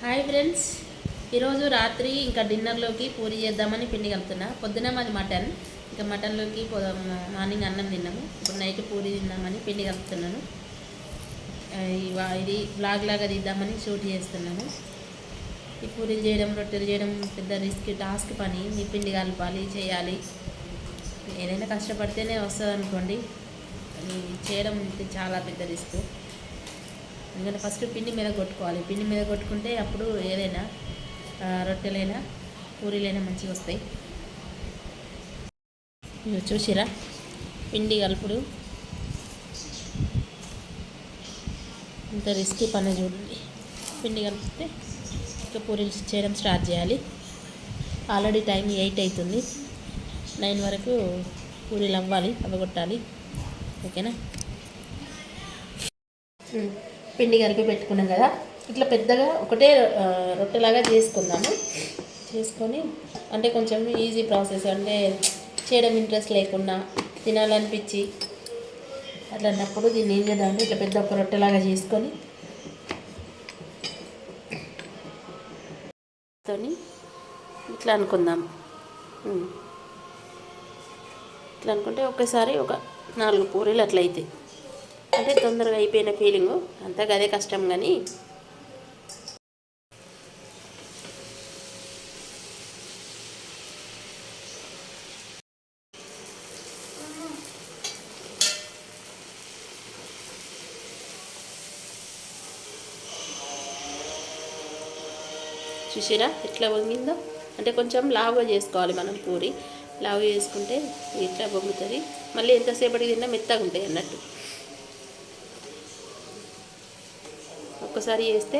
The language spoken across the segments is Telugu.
Hi friends. ఈరోజు రాత్రి ఇంకా డిన్నర్లోకి పూరి చేద్దామని పిండి కలుపుతున్నా. పొద్దున మాది మటన్. ఇంకా మటన్లోకి మార్నింగ్ అన్నం తిన్నాము. ఇప్పుడు నైట్ పూరి తిన్నామని పిండి కలుపుతున్నాను. ఇది బ్లాగ్ లాగా తీద్దామని షూట్ చేస్తున్నాను ఈ పూరీలు చేయడం రొట్టెలు చేయడం పెద్ద రిస్క్ టాస్క్ పని. మీ పిండి కలపాలి చేయాలి. ఏదైనా కష్టపడితేనే వస్తుంది అనుకోండి చేయడం చాలా పెద్ద రిస్క్. ఎందుకంటే ఫస్ట్ పిండి మీద కొట్టుకోవాలి. పిండి మీద కొట్టుకుంటే అప్పుడు ఏదైనా రొట్టెలైనా పూరీలైనా మంచిగా వస్తాయి. ఇవి చూసిరా? పిండి కలుపుడు. ఇంత రిస్కీ పని చూడండి. పిండి కలిపితే ఇంకా పూరీలు చేయడం స్టార్ట్ చేయాలి. ఆల్రెడీ టైం ఎయిట్ అవుతుంది. నైన్ వరకు పూరీలు అవ్వాలి అవ్వగొట్టాలి. ఓకేనా? పిండి కలిపి పెట్టుకున్నాం కదా. ఇట్లా పెద్దగా ఒకటే రొట్టెలాగా చేసుకుందాము. చేసుకొని అంటే కొంచెం ఈజీ ప్రాసెస్ అంటే చేయడం ఇంట్రెస్ట్ లేకుండా తినాలనిపించి అట్లా అన్నప్పుడు దీన్ని ఏం చేద్దామంటే ఇట్లా పెద్ద ఒక రొట్టెలాగా చేసుకొని తోని ఇట్లా అనుకుందాం. ఇట్లా అనుకుంటే ఒకసారి ఒక నాలుగు పూరీలు అట్లా అవుతాయి అంటే తొందరగా అయిపోయిన ఫీలింగు అంతగా అదే కష్టం కానీ. చూసిరా? ఎట్లా వంగిందో? అంటే కొంచెం లావుగా చేసుకోవాలి మనం పూరి. లావు చేసుకుంటే ఇట్లా పొంగుతుంది మళ్ళీ ఎంతసేపటికి తిన్నా మెత్తగా ఉంటాయి అన్నట్టు. ఒక్కసారి చేస్తే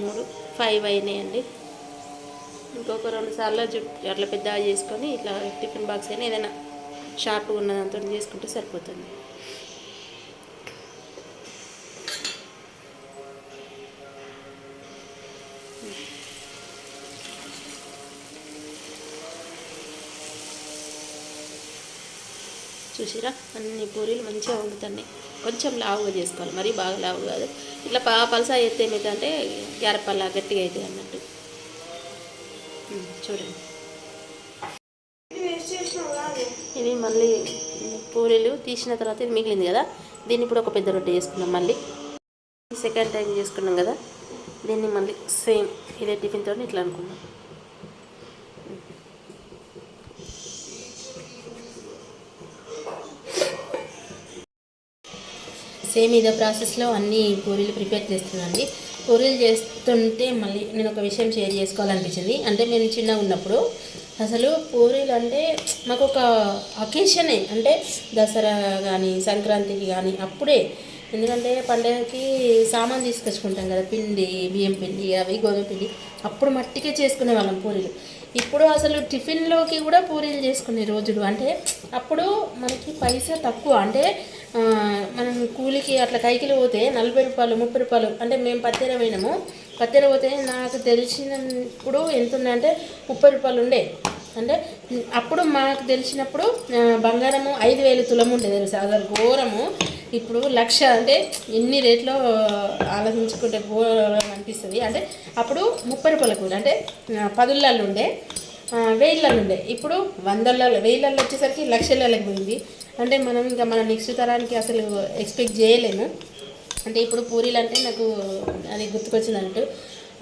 మూడు ఫైవ్ అయినాయండి. ఇంకొక రెండు సార్లు జుట్ అట్లా పెద్దగా చేసుకొని ఇట్లా టిఫిన్ బాక్స్ అయినా ఏదైనా షార్ప్గా ఉన్నదంతా చేసుకుంటే సరిపోతుంది. చూసిరా? అన్ని పూరీలు మంచిగా వండుతున్నాయి కొంచెం లావుగా చేసుకోవాలి. మరీ బాగా లావు కాదు. ఇట్లా పా పలసా ఎత్తే ఏమిటంటే గ్యారపల్లా గట్టిగా అవుతాయి అన్నట్టు. చూడండి. ఇవి మళ్ళీ పూరీలు తీసిన తర్వాత ఇది మిగిలింది కదా? దీన్ని ఇప్పుడు ఒక పెద్ద రొట్టె చేసుకున్నాం మళ్ళీ. సెకండ్ టైం చేసుకున్నాం కదా? దీన్ని మళ్ళీ సేమ్ ఇదే టిఫిన్తో ఇట్లా అనుకున్నాం సేమ్ ఇదే ప్రాసెస్లో అన్ని పూరీలు ప్రిపేర్ చేస్తున్నానండి. పూరీలు చేస్తుంటే మళ్ళీ నేను ఒక విషయం షేర్ చేసుకోవాలనిపించింది. అంటే మేము చిన్నగా ఉన్నప్పుడు అసలు పూరీలు అంటే మాకు ఒక అకేషనే. అంటే దసరా కానీ సంక్రాంతికి కానీ అప్పుడే. ఎందుకంటే పండగకి సామాన్ తీసుకొచ్చుకుంటాం కదా పిండి బియ్యం పిండి అవి గోధుమ పిండి. అప్పుడు మట్టికే చేసుకునే వాళ్ళం పూరీలు. ఇప్పుడు అసలు టిఫిన్లోకి కూడా పూరీలు చేసుకునే రోజులు. అంటే అప్పుడు మనకి పైసా తక్కువ. అంటే మనం కూలికి అట్లా కైకిలు పోతే నలభై రూపాయలు ముప్పై రూపాయలు అంటే మేము పత్తెర పోయినాము. పత్తెర పోతే నాకు తెలిసినప్పుడు ఎంత ఉందంటే ముప్పై రూపాయలు ఉండే. అంటే అప్పుడు మాకు తెలిసినప్పుడు బంగారము ఐదు వేలు తులం ఉండే తెలుసా? అసలు ఘోరము. ఇప్పుడు లక్ష అంటే ఎన్ని రేట్లో ఆలోచించుకుంటే ఘోరం అనిపిస్తుంది. అంటే అప్పుడు ముప్పై రూపాయలకు అంటే ఆ, పదులలో ఉండే. ఆ, వేయిలలో ఉండే. ఇప్పుడు వందలలో వేయిలలో వచ్చేసరికి లక్షలకి పోయింది. అంటే మనం ఇంకా మన నెక్స్ట్ తరానికి అసలు ఎక్స్పెక్ట్ చేయలేము. అంటే ఇప్పుడు పూరీలు అంటే నాకు అది గుర్తుకొచ్చింది అన్నట్టు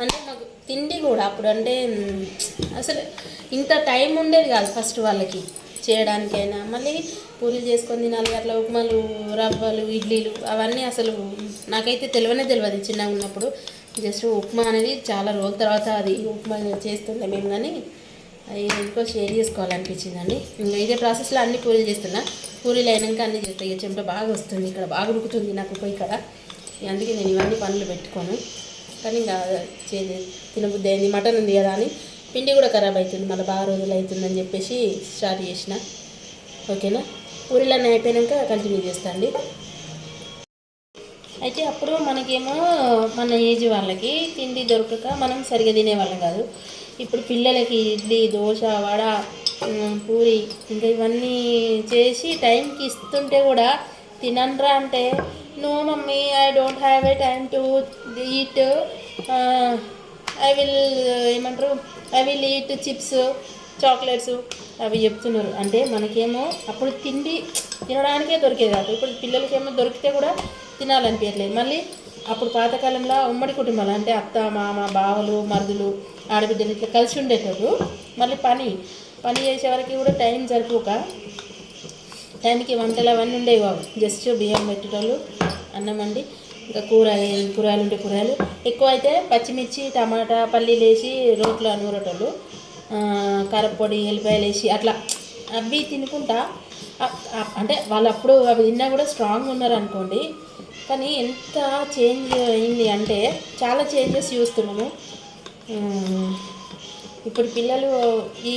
అంటే నాకు తిండి కూడా అప్పుడు అంటే అసలు ఇంత టైం ఉండేది కాదు ఫస్ట్ వాళ్ళకి. చేయడానికైనా మళ్ళీ పూరీలు చేసుకొని తినాలి అట్లా ఉప్మాలు రవ్వలు ఇడ్లీలు అవన్నీ అసలు నాకైతే తెలియనే తెలియదు చిన్నగా ఉన్నప్పుడు. జస్ట్ ఉప్మా అనేది చాలా రోజుల తర్వాత అది ఉప్మా చేస్తుండే మేము కానీ. అది ఇంకో షేర్ చేసుకోవాలనిపించిందండి. ఇంకా ఇదే ప్రాసెస్లో అన్ని పూరీలు చేస్తున్నా. పూరీలు అయినాక అన్ని చేస్తాయి ఇక చెమట బాగా వస్తుంది. ఇక్కడ బాగా ఉడుకుతుంది నాకు పోయి ఇక్కడ. అందుకే నేను ఇవన్నీ పనులు పెట్టుకోను. కానీ ఇంకా చే తినబుద్ధి అయింది. మటన్ ఉంది కదా అని. పిండి కూడా ఖరాబ్ అవుతుంది మళ్ళీ బాగా రోజులు అవుతుందని చెప్పేసి స్టార్ట్ చేసిన. ఓకేనా? పూరీలు అన్నీ అయిపోయాక కంటిన్యూ చేస్తా అండి. అయితే అప్పుడు మనకేమో మన ఏజ్ వాళ్ళకి తిండి దొరకక మనం సరిగా తినేవాళ్ళం కాదు. ఇప్పుడు పిల్లలకి ఇడ్లీ దోశ వడ పూరి ఇంకా ఇవన్నీ చేసి టైంకి ఇస్తుంటే కూడా తిననరా అంటే no mummy I don't have a time to eat I will ఏమంటారు I will eat chips chocolates అవి చెప్తున్నారు. అంటే మనకేమో అప్పుడు తిండి తినడానికే దొరికేది కాదు. ఇప్పుడు పిల్లలకేమో దొరికితే కూడా తినాలనిపించట్లేదు మళ్ళీ అప్పుడు పాతకాలంలో ఉమ్మడి కుటుంబాలు అంటే అత్త మామ బావలు మరుదులు ఆడబిడ్డలు ఇట్లా కలిసి ఉండేటప్పుడు మళ్ళీ పని పని చేసే వరకు కూడా టైం సరిపోక టైంకి వంటలు అవన్నీ ఉండేవి బాబు. జస్ట్ బియ్యం పెట్టేటోళ్ళు అన్నం వండి ఇంకా కూర కూరగాయలు ఉంటే కూరగాయలు. ఎక్కువ అయితే పచ్చిమిర్చి టమాటా పల్లీలు వేసి రోట్లో నూరేటోళ్ళు. కారపొడి కారప్పొడి ఎల్లిపాయలు వేసి అట్లా. అవి తినుకుంటా అంటే వాళ్ళు అప్పుడు అవి విన్నా కూడా స్ట్రాంగ్ ఉన్నారు అనుకోండి. కానీ ఎంత చేంజ్ అయింది అంటే చాలా చేంజెస్ చూస్తున్నాము. ఇప్పుడు పిల్లలు ఈ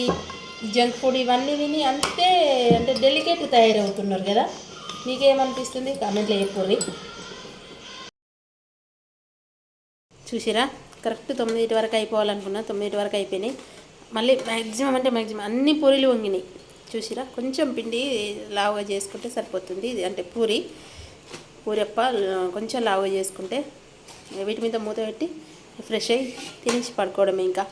జంక్ ఫుడ్ ఇవన్నీ విని అంతే అంటే డెలికేట్ తయారవుతున్నారు కదా. మీకేమనిపిస్తుంది? కామెంట్లో చెప్పుర్రి చూసిరా? కరెక్ట్ తొమ్మిది వరకు అయిపోవాలనుకున్నా తొమ్మిది వరకు అయిపోయినాయి. మళ్ళీ మ్యాక్సిమం అంటే మ్యాక్సిమం అన్ని పొరిలు వంగినాయి. చూసిరా? కొంచెం పిండి లావుగా చేసుకుంటే సరిపోతుంది. ఇది అంటే పూరి పూరప్ప కొంచెం లావుగా చేసుకుంటే వీటి మీద మూత పెట్టి ఫ్రెష్ అయ్యి తినేసి పడుకోవడం ఇంకా.